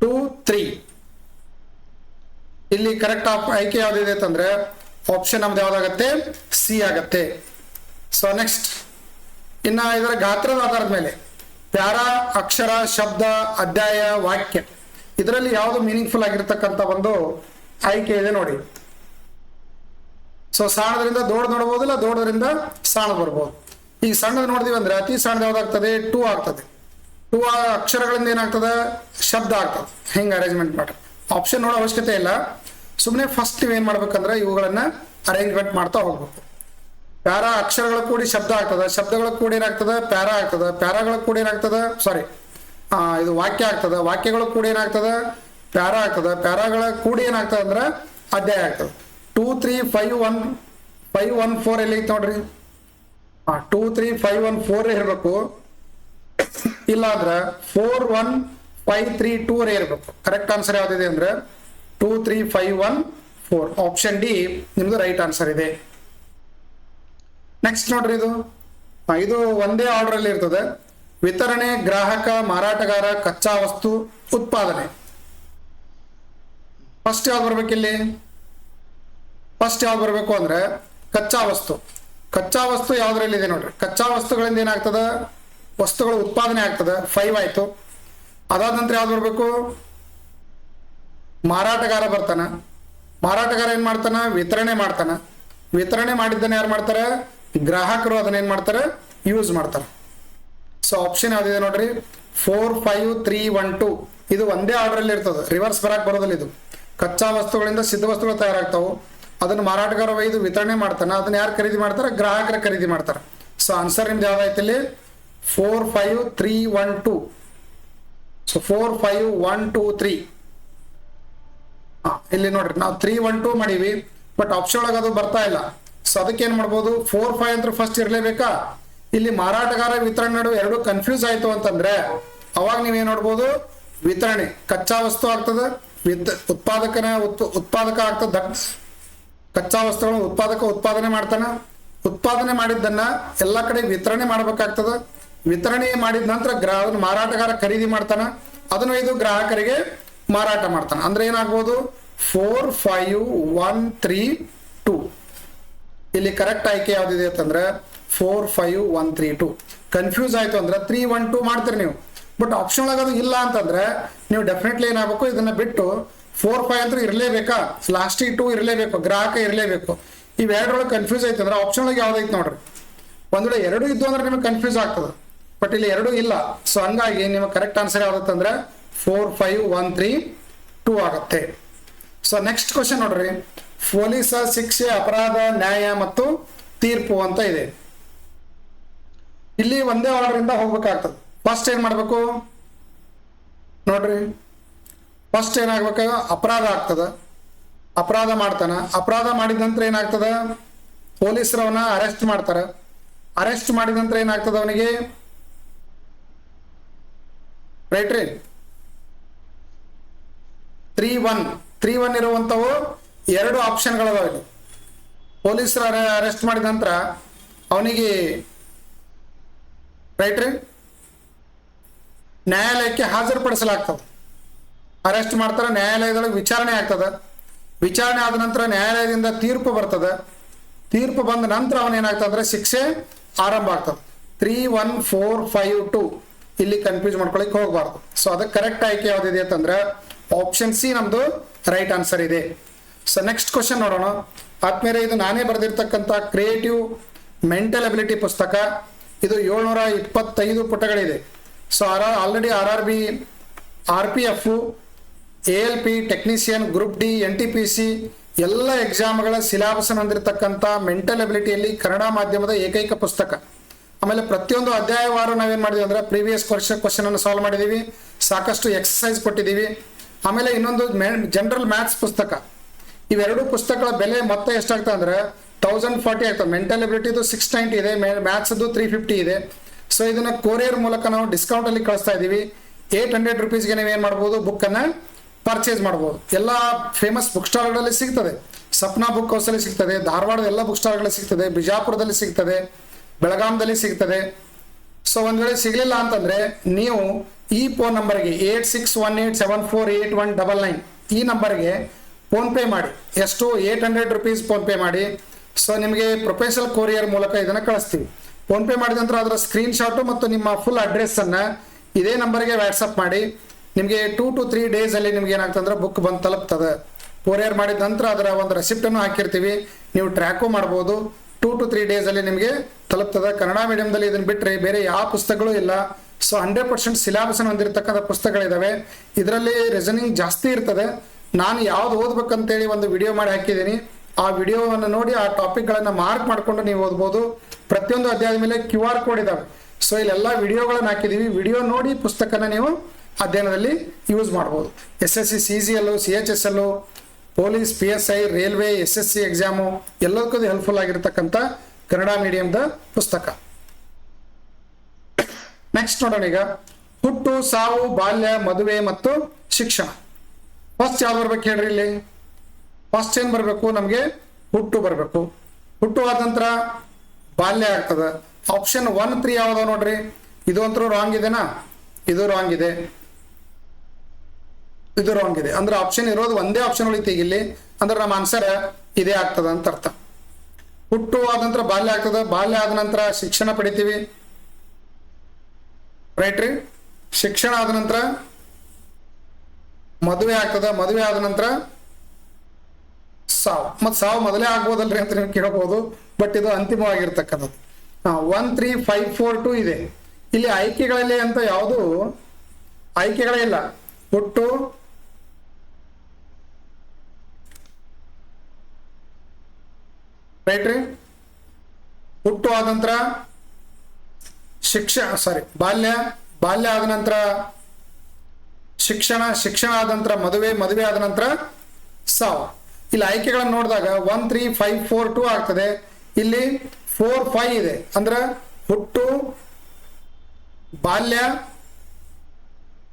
two three ಇಲ್ಲಿ ಕರೆಕ್ಟ್ ಆಯ್ಕೆ ಯಾವ್ದಿದೆ ಅಂತಂದ್ರೆ ಆಪ್ಷನ್ ನಮ್ದು ಯಾವ್ದಾಗತ್ತೆ? ಸಿ ಆಗತ್ತೆ. ಸೊ ನೆಕ್ಸ್ಟ್ ಇನ್ನ ಇದರ ಗಾತ್ರದ ಆಧಾರದ ಮೇಲೆ. ಪ್ಯಾರ, ಅಕ್ಷರ, ಶಬ್ದ, ಅಧ್ಯಾಯ, ವಾಕ್ಯ. ಇದರಲ್ಲಿ ಯಾವುದು ಮೀನಿಂಗ್ಫುಲ್ ಆಗಿರ್ತಕ್ಕಂಥ ಒಂದು ಆಯ್ಕೆ ಇದೆ ನೋಡಿ. ಸೊ ಸಣ್ಣದ್ರಿಂದ ದೊಡ್ಡ ನೋಡ್ಬೋದಿಲ್ಲ, ದೊಡ್ಡದ್ರಿಂದ ಸಣ್ಣ ಬರ್ಬೋದು. ಈಗ ಸಣ್ಣದ ನೋಡಿದಿವಿ ಅಂದ್ರೆ, ಅತಿ ಸಣ್ಣದ ಯಾವ್ದಾಗ್ತದೆ? ಟೂ ಆಗ್ತದೆ. ಟೂ ಆ ಅಕ್ಷರಗಳಿಂದ ಏನಾಗ್ತದೆ? ಶಬ್ದ ಆಗ್ತದೆ. ಹೆಂಗೆ ಅರೇಂಜ್ಮೆಂಟ್ ಮಾಡ್ರಿ ಆಪ್ಷನ್ ನೋಡೋ ಅವಶ್ಯಕತೆ ಇಲ್ಲ. ಸುಮ್ಮನೆ ಫಸ್ಟ್ ನೀವೇನು ಮಾಡ್ಬೇಕಂದ್ರೆ ಇವುಗಳನ್ನ ಅರೇಂಜ್ಮೆಂಟ್ ಮಾಡ್ತಾ ಹೋಗ್ಬೇಕು. ಪ್ಯಾರಾ ಅಕ್ಷರಗಳ ಕೂಡಿ ಶಬ್ದ ಆಗ್ತದೆ. ಶಬ್ದಗಳ ಕೂಡಿ ಏನಾಗ್ತದೆ? ಪ್ಯಾರಾ ಆಗ್ತದೆ. ಪ್ಯಾರಾಗಳ ಕೂಡ ಏನಾಗ್ತದ? ಸಾರಿ ಇದು ವಾಕ್ಯ ಆಗ್ತದ. ವಾಕ್ಯಗಳ ಕೂಡ ಏನಾಗ್ತದ? ಪ್ಯಾರಾ ಆಗ್ತದೆ. ಪ್ಯಾರಾಗಳ ಕೂಡಿ ಏನಾಗ್ತದೆ ಅಂದ್ರೆ ಅಧ್ಯಾಯ ಆಗ್ತದೆ. Two three five one five one four ಎಲ್ಲಿ ನೋಡ್ರಿ? ಹಾಂ two three five one four ಇರಬೇಕು? ಇಲ್ಲ ಅಂದ್ರೆ four one five three two ರೇ ಇರಬೇಕು. ಕರೆಕ್ಟ್ ಆನ್ಸರ್ ಯಾವ್ದಿದೆ ಅಂದ್ರೆ two three five one four option D ನಿಮ್ದು ರೈಟ್ ಆನ್ಸರ್ ಇದೆ. ನೆಕ್ಸ್ಟ್ ನೋಡ್ರಿ ಇದು. ಇದು ಒಂದೇ ಆರ್ಡರ್ ಅಲ್ಲಿ ಇರ್ತದೆ. ವಿತರಣೆ, ಗ್ರಾಹಕ, ಮಾರಾಟಗಾರ, ಕಚ್ಚಾ ವಸ್ತು, ಉತ್ಪಾದನೆ. ಫಸ್ಟ್ ಯಾವ್ದು ಬರ್ಬೇಕಿಲ್ಲಿ? ಫಸ್ಟ್ ಯಾವ್ದು ಬರಬೇಕು ಅಂದ್ರೆ ಕಚ್ಚಾ ವಸ್ತು. ಕಚ್ಚಾ ವಸ್ತು ಯಾವ್ದ್ರಲ್ಲಿ ಇದೆ ನೋಡ್ರಿ? ಕಚ್ಚಾ ವಸ್ತುಗಳಿಂದ ಏನಾಗ್ತದ? ವಸ್ತುಗಳು ಉತ್ಪಾದನೆ ಆಗ್ತದೆ ಫೈವ್ ಆಯ್ತು. ಅದಾದ ನಂತರ ಯಾವ್ದು ಬರಬೇಕು? ಮಾರಾಟಗಾರ ಬರ್ತಾನ. ಮಾರಾಟಗಾರ ಏನ್ ಮಾಡ್ತಾನ? ವಿತರಣೆ ಮಾಡ್ತಾನ. ವಿತರಣೆ ಮಾಡಿದ್ದನ್ನ ಯಾರು ಮಾಡ್ತಾರೆ? ಗ್ರಾಹಕರು ಅದನ್ನ ಏನ್ ಮಾಡ್ತಾರೆ? ಯೂಸ್ ಮಾಡ್ತಾರೆ. ಸೊ ಆಪ್ಷನ್ ಯಾವ್ದಿದೆ ನೋಡ್ರಿ? Four five three one two ಇದು ಒಂದೇ ಆರ್ಡರ್ ಅಲ್ಲಿ ಇರ್ತದೆ. ರಿವರ್ಸ್ ಬರಕ್ ಬರೋದಿಲ್ಲ ಇದು. ಕಚ್ಚಾ ವಸ್ತುಗಳಿಂದ ಸಿದ್ಧ ವಸ್ತುಗಳು ತಯಾರಾಗ್ತಾವು. ಅದನ್ನ ಮಾರಾಟಗಾರ ಒಯ್ದು ವಿತರಣೆ ಮಾಡ್ತಾನೆ. ಅದನ್ನ ಯಾರು ಖರೀದಿ ಮಾಡ್ತಾರೆ? ಗ್ರಾಹಕರ ಖರೀದಿ ಮಾಡ್ತಾರೆ. ಸೊ ಆನ್ಸರ್ ನಿಮ್ದು ಯಾವ್ದಾಯ್ತು ಇಲ್ಲಿ? Four five three one two so four five one two three ಇಲ್ಲಿ ನೋಡ್ರಿ, ನಾವು ತ್ರೀ ಒನ್ ಟೂ ಮಾಡೀವಿ ಬಟ್ ಆಪ್ಷನ್ ಒಳಗೆ ಅದು ಬರ್ತಾ ಇಲ್ಲ. ಸೊ ಅದಕ್ಕೆ ಏನ್ ಮಾಡ್ಬೋದು ಫೋರ್ ಫೈವ್ ಅಂತ ಫಸ್ಟ್ ಇರಲೇಬೇಕಾ? ಇಲ್ಲಿ ಮಾರಾಟಗಾರ ವಿತರಣೆ ನಡುವೆ ಎರಡು ಕನ್ಫ್ಯೂಸ್ ಆಯ್ತು ಅಂತಂದ್ರೆ, ಅವಾಗ ನೀವೇನ್ ನೋಡ್ಬೋದು, ವಿತರಣೆ, ಕಚ್ಚಾ ವಸ್ತು ಆಗ್ತದೆ, ವಿತ್, ಉತ್ಪಾದಕನ ಉತ್- ಉತ್ಪಾದಕ ಆಗ್ತದ ಕಚ್ಚಾ ವಸ್ತುಗಳನ್ನು ಉತ್ಪಾದಕ ಉತ್ಪಾದನೆ ಮಾಡ್ತಾನ. ಉತ್ಪಾದನೆ ಮಾಡಿದ್ದನ್ನ ಎಲ್ಲ ಕಡೆ ವಿತರಣೆ ಮಾಡ್ಬೇಕಾಗ್ತದ. ವಿತರಣೆ ಮಾಡಿದ ನಂತರ ಗ್ರಾಹ ಅದನ್ನ ಮಾರಾಟಗಾರ ಖರೀದಿ ಮಾಡ್ತಾನ. ಅದನ್ನು ಇದು ಗ್ರಾಹಕರಿಗೆ ಮಾರಾಟ ಮಾಡ್ತಾನೆ. ಅಂದ್ರೆ ಏನಾಗ್ಬೋದು? Four five one three two ಇಲ್ಲಿ ಕರೆಕ್ಟ್ ಆಯ್ಕೆ ಯಾವ್ದಿದೆ ಅಂತಂದ್ರೆ four five one three two confuse ಆಯ್ತು ಅಂದ್ರೆ ತ್ರೀ ಒನ್ ಟೂ ಮಾಡ್ತೀರಿ ನೀವು. ಬಟ್ ಆಪ್ಷನ್ ಒಳಗೆ ಅದು ಇಲ್ಲ ಅಂತಂದ್ರೆ ನೀವು ಡೆಫಿನೆಟ್ಲಿ ಏನಾಗಬೇಕು? ಇದನ್ನ ಬಿಟ್ಟು ಫೋರ್ ಫೈವ್ ಅಂತ ಇರಲೇಬೇಕಾ? ಲಾಸ್ಟಿಗೆ ಟೂ ಇರಲೇಬೇಕು. ಗ್ರಾಹಕ ಇರಲೇಬೇಕು. ಇವೆರಡರೊಳಗೆ ಕನ್ಫ್ಯೂಸ್ ಆಯ್ತು ಅಂದ್ರೆ ಆಪ್ಷನ್ ಒಳಗೆ ಯಾವ್ದೈತೆ ನೋಡ್ರಿ. ಒಂದ್ ವೇಳೆ ಎರಡು ಇದ್ದು ಅಂದ್ರೆ ನಿಮಗೆ ಕನ್ಫ್ಯೂಸ್ ಆಗ್ತದೆ. ಬಟ್ ಇಲ್ಲಿ ಎರಡು ಇಲ್ಲ. ಸೊ ಹಂಗಾಗಿ ನಿಮ್ಮ correct answer ಯಾವ್ದಂದ್ರೆ four five one three two ಆಗುತ್ತೆ. ಸೊ ನೆಕ್ಸ್ಟ್ ಕ್ವಶನ್ ನೋಡ್ರಿ. ಪೊಲೀಸ ಶಿಕ್ಷೆ, ಅಪರಾಧ, ನ್ಯಾಯ ಮತ್ತು ತೀರ್ಪು ಅಂತ ಇದೆ. ಇಲ್ಲಿ ಒಂದೇ ಆರ್ಡರ್ ಇಂದ ಹೋಗ್ಬೇಕಾಗ್ತದೆ. ಫಸ್ಟ್ ಏನ್ ಮಾಡ್ಬೇಕು? ನೋಡ್ರಿ. ಫಸ್ಟ್ ಏನಾಗ್ಬೇಕು? ಅಪರಾಧ ಆಗ್ತದ. ಅಪರಾಧ ಮಾಡ್ತಾನ. ಅಪರಾಧ ಮಾಡಿದ ನಂತರ ಏನಾಗ್ತದ? ಪೊಲೀಸರವನ್ನ ಅರೆಸ್ಟ್ ಮಾಡ್ತಾರ. ಅರೆಸ್ಟ್ ಮಾಡಿದ ನಂತರ ಏನಾಗ್ತದ ಅವನಿಗೆ? ರೈಟ್ ರೀ ತ್ರೀ ಒನ್ ತ್ರೀ ಒನ್ ಇರುವಂಥವು ಎರಡು ಆಪ್ಷನ್ಗಳದಾವ ಇಲ್ಲಿ. ಪೊಲೀಸರು ಅರೆಸ್ಟ್ ಮಾಡಿದ ನಂತರ ಅವನಿಗೆ ರೈಟ್ ರೀ ನ್ಯಾಯಾಲಯಕ್ಕೆ ಹಾಜರುಪಡಿಸಲಾಗ್ತದೆ. ಅರೆಸ್ಟ್ ಮಾಡ್ತಾರೆ, ನ್ಯಾಯಾಲಯದೊಳಗೆ ವಿಚಾರಣೆ ಆಗ್ತದೆ. ವಿಚಾರಣೆ ಆದ ನಂತರ ನ್ಯಾಯಾಲಯದಿಂದ ತೀರ್ಪು ಬರ್ತದೆ. ತೀರ್ಪು ಬಂದ ನಂತರ ಅವನೇನಾಗ್ತದೆ ಅಂದ್ರೆ ಶಿಕ್ಷೆ ಆರಂಭ ಆಗ್ತದೆ. Three one four five two ಇಲ್ಲಿ ಕನ್ಫ್ಯೂಸ್ ಮಾಡ್ಕೊಳಕ್ ಹೋಗಬಾರ್ದು. ಸೊ ಅದಕ್ಕೆ ಕರೆಕ್ಟ್ ಆಯ್ಕೆ ಯಾವ್ದಿದೆ ಅಂತಂದ್ರೆ ಆಪ್ಷನ್ ಸಿ ನಮ್ದು ರೈಟ್ ಆನ್ಸರ್ ಇದೆ. ಸೊ ನೆಕ್ಸ್ಟ್ ಕ್ವಶನ್ ನೋಡೋಣ. ಆದ್ಮೇಲೆ ಇದು ನಾನೇ ಬರೆದಿರ್ತಕ್ಕಂಥ ಕ್ರಿಯೇಟಿವ್ ಮೆಂಟಲ್ ಅಬಿಲಿಟಿ ಪುಸ್ತಕ. ಇದು ಏಳ್ನೂರ ಇಪ್ಪತ್ತೈದು ಪುಟಗಳಿದೆ. So R R already R R B R P F A L P technician group D N T P C ಎಲ್ಲ ಎಕ್ಸಾಮ್ಗಳ ಸಿಲಾಬಸ್ ಹೊಂದಿರತಕ್ಕಂಥ ಮೆಂಟಲ್ ಅಬಿಲಿಟಿಯಲ್ಲಿ ಕನ್ನಡ ಮಾಧ್ಯಮದ ಏಕೈಕ ಪುಸ್ತಕ. ಆಮೇಲೆ ಪ್ರತಿಯೊಂದು ಅಧ್ಯಾಯವಾರು ನಾವೇನು ಮಾಡಿದ್ವಿ ಅಂದ್ರೆ ಪ್ರೀವಿಯಸ್ ವರ್ಷ ಕ್ವಶನ್ ಅನ್ನು ಸಾಲ್ವ್ ಮಾಡಿದ್ದೀವಿ ಸಾಕಷ್ಟು ಎಕ್ಸಸೈಸ್ ಕೊಟ್ಟಿದ್ದೀವಿ ಆಮೇಲೆ ಇನ್ನೊಂದು ಜನರಲ್ ಮ್ಯಾಥ್ಸ್ ಪುಸ್ತಕ. ಇವೆರಡು ಪುಸ್ತಕಗಳ ಬೆಲೆ ಮೊತ್ತ ಎಷ್ಟಾಗ್ತದೆ ಅಂದರೆ ತೌಸಂಡ್ ಫಾರ್ಟಿ ಆಗ್ತದೆ. ಮೆಂಟಲ್ ಎಬಿಲಿಟಿದು ಸಿಕ್ಸ್ ನೈಂಟಿ ಇದೆ ಮ್ಯಾಥ್ಸ್ದು ತ್ರೀ ಫಿಫ್ಟಿ ಇದೆ. ಸೊ ಇದನ್ನ ಕೊರಿಯರ್ ಮೂಲಕ ನಾವು ಡಿಸ್ಕೌಂಟ್ ಅಲ್ಲಿ ಕಳಿಸ್ತಾ ಇದೀವಿ. ಏಟ್ ಹಂಡ್ರೆಡ್ ರುಪೀಸ್ಗೆ ನೀವು ಏನು ಮಾಡ್ಬೋದು? ಬುಕ್ ಅನ್ನ ಪರ್ಚೇಸ್ ಮಾಡ್ಬೋದು. ಎಲ್ಲ ಫೇಮಸ್ ಬುಕ್ ಸ್ಟಾಲ್ಗಳಲ್ಲಿ ಸಿಗ್ತದೆ. ಸಪ್ನಾ ಬುಕ್ ಹೌಸಲ್ಲಿ ಸಿಗ್ತದೆ. ಧಾರವಾಡದ ಎಲ್ಲ ಬುಕ್ ಸ್ಟಾಲ್ಗಳಲ್ಲಿ ಸಿಗ್ತದೆ. ಬಿಜಾಪುರದಲ್ಲಿ ಸಿಗ್ತದೆ. ಬೆಳಗಾಂದಲ್ಲಿ ಸಿಗ್ತದೆ. ಸೊ ಒಂದ್ ವೇಳೆ ಸಿಗ್ಲಿಲ್ಲ ಅಂತಂದ್ರೆ ನೀವು ಈ ಫೋನ್ ನಂಬರ್ಗೆ eight six one eight seven four eight one double nine ಈ ನಂಬರ್ಗೆ ಫೋನ್ ಪೇ ಮಾಡಿ. ಎಷ್ಟು eight hundred rupees PhonePe ಮಾಡಿ. ಸೊ ನಿಮಗೆ ಪ್ರೊಫೆಷನಲ್ ಕೊರಿಯರ್ ಮೂಲಕ ಇದನ್ನ ಕಳಿಸ್ತೀವಿ. ಫೋನ್ ಪೇ ಮಾಡಿದ ನಂತರ ಅದರ ಸ್ಕ್ರೀನ್ ಶಾಟು ಮತ್ತು ನಿಮ್ಮ ಫುಲ್ ಅಡ್ರೆಸ್ ಅನ್ನ ಇದೇ ನಂಬರ್ಗೆ ವಾಟ್ಸಪ್ ಮಾಡಿ. ನಿಮಗೆ ಟೂ ಟು ತ್ರೀ ಡೇಸ್ ಅಲ್ಲಿ ನಿಮ್ಗೆ ಏನಾಗ್ತಂದ್ರೆ ಬುಕ್ ಬಂದು ತಲುಪ್ತದೆ. ಕೊರಿಯರ್ ಮಾಡಿದ ನಂತರ ಅದರ ಒಂದು ರೆಸಿಪ್ಟನ್ನು ಹಾಕಿರ್ತೀವಿ. ನೀವು ಟ್ರ್ಯಾಕು ಮಾಡ್ಬೋದು. ಟೂ ಟು ತ್ರೀ ಡೇಸ್ ಅಲ್ಲಿ ನಿಮಗೆ ತಲುಪ್ತದೆ. ಕನ್ನಡ ಮೀಡಿಯಂದಲ್ಲಿ ಇದನ್ನ ಬಿಟ್ಟರೆ ಬೇರೆ ಯಾವ ಪುಸ್ತಕಗಳು ಇಲ್ಲ. ಸೊ ಹಂಡ್ರೆಡ್ ಪರ್ಸೆಂಟ್ ಸಿಲೆಬಸ್ ಹೊಂದಿರತಕ್ಕಂಥ ಪುಸ್ತಕಗಳಿದಾವೆ. ಇದರಲ್ಲಿ ರಿಸನಿಂಗ್ ಜಾಸ್ತಿ ಇರ್ತದೆ. ನಾನು ಯಾವ್ದು ಓದ್ಬೇಕಂತೇಳಿ ಒಂದು ವಿಡಿಯೋ ಮಾಡಿ ಹಾಕಿದ್ದೀನಿ. ಆ ವಿಡಿಯೋವನ್ನು ನೋಡಿ, ಆ ಟಾಪಿಕ್ಗಳನ್ನು ಮಾರ್ಕ್ ಮಾಡಿಕೊಂಡು ನೀವು ಓದ್ಬೋದು. ಪ್ರತಿಯೊಂದು ಅಧ್ಯಾಯದ ಮೇಲೆ ಕ್ಯೂ ಆರ್ ಕೋಡ್ ಇದ್ದಾವೆ ಸೊ ಇಲ್ಲೆಲ್ಲ ವಿಡಿಯೋಗಳನ್ನು ಹಾಕಿದ್ದೀವಿ ವಿಡಿಯೋ ನೋಡಿ ಪುಸ್ತಕನ ನೀವು ಅಧ್ಯಯನದಲ್ಲಿ ಯೂಸ್ ಮಾಡ್ಬೋದು. S S C C G L C H S L police P S I railway S S C exam ಎಲ್ಲದಕ್ಕೂ ಹೆಲ್ಪ್ಫುಲ್ ಆಗಿರ್ತಕ್ಕಂಥ ಕನ್ನಡ ಮೀಡಿಯಂದ ಪುಸ್ತಕ. ನೆಕ್ಸ್ಟ್ ನೋಡೋಣ ಈಗ. ಹುಟ್ಟು, ಸಾವು, ಬಾಲ್ಯ, ಮದುವೆ ಮತ್ತು ಶಿಕ್ಷಣ. ಫಸ್ಟ್ ಯಾವ್ದು ಬರ್ಬೇಕು ಹೇಳ್ರಿ ಇಲ್ಲಿ? ಫಸ್ಟ್ ಏನ್ ಬರಬೇಕು? ನಮಗೆ ಹುಟ್ಟು ಬರಬೇಕು. ಹುಟ್ಟು ಆದ ನಂತರ ಬಾಲ್ಯ ಆಗ್ತದ. ಆಪ್ಷನ್ ಒನ್ ತ್ರೀ ಯಾವ್ದು ನೋಡ್ರಿ? ಇದು ಅಂತರೂ ರಾಂಗ್ ಇದೆನಾ? ಇದು ರಾಂಗ್ ಇದೆ. ಇದು ರಾಂಗ್ ಇದೆ. ಅಂದ್ರೆ ಆಪ್ಷನ್ ಇರೋದು ಒಂದೇ ಆಪ್ಷನ್ ಉಳಿತು ಇಲ್ಲಿ ಅಂದ್ರೆ ನಮ್ಮ ಆನ್ಸರ್ ಇದೇ ಆಗ್ತದ ಅಂತ ಅರ್ಥ. ಹುಟ್ಟು ಆದ ನಂತರ ಬಾಲ್ಯ ಆಗ್ತದ. ಬಾಲ್ಯ ಆದ ನಂತರ ಶಿಕ್ಷಣ ಪಡಿತೀವಿ. ರೈಟ್ ರೀ? ಶಿಕ್ಷಣ ಆದ ನಂತರ ಮದುವೆ ಆಗ್ತದ. ಮದುವೆ ಆದ ನಂತರ ಸಾವು. ಮತ್ ಸಾವು ಮೊದಲೇ ಆಗ್ಬೋದಲ್ರಿ ಅಂತ ನೀವು ಕೇಳಬಹುದು ಬಟ್ ಇದು ಅಂತಿಮವಾಗಿರ್ತಕ್ಕಂಥದ್ದು. One three five four two ಇದೆ. ಇಲ್ಲಿ ಆಯ್ಕೆಗಳಲ್ಲಿ ಅಂತ ಯಾವುದು ಆಯ್ಕೆಗಳೇ ಇಲ್ಲ. ಹುಟ್ಟು ರೈಟ್ ರೀ ಹುಟ್ಟು ಆದ ನಂತರ ಶಿಕ್ಷ ಸಾರಿ ಬಾಲ್ಯ ಬಾಲ್ಯ ಆದ ನಂತರ ಶಿಕ್ಷಣ ಶಿಕ್ಷಣ ಆದ ನಂತರ ಮದುವೆ ಮದುವೆ ಆದ ನಂತರ ಸಾವು. ಇಲ್ಲಿ ಆಯ್ಕೆಗಳನ್ನು ನೋಡಿದಾಗ one three five four two ಆಗ್ತದೆ. ಇಲ್ಲಿ ಫೋರ್ ಫೈವ್ ಇದೆ. ಅಂದ್ರೆ ಹುಟ್ಟು, ಬಾಲ್ಯ,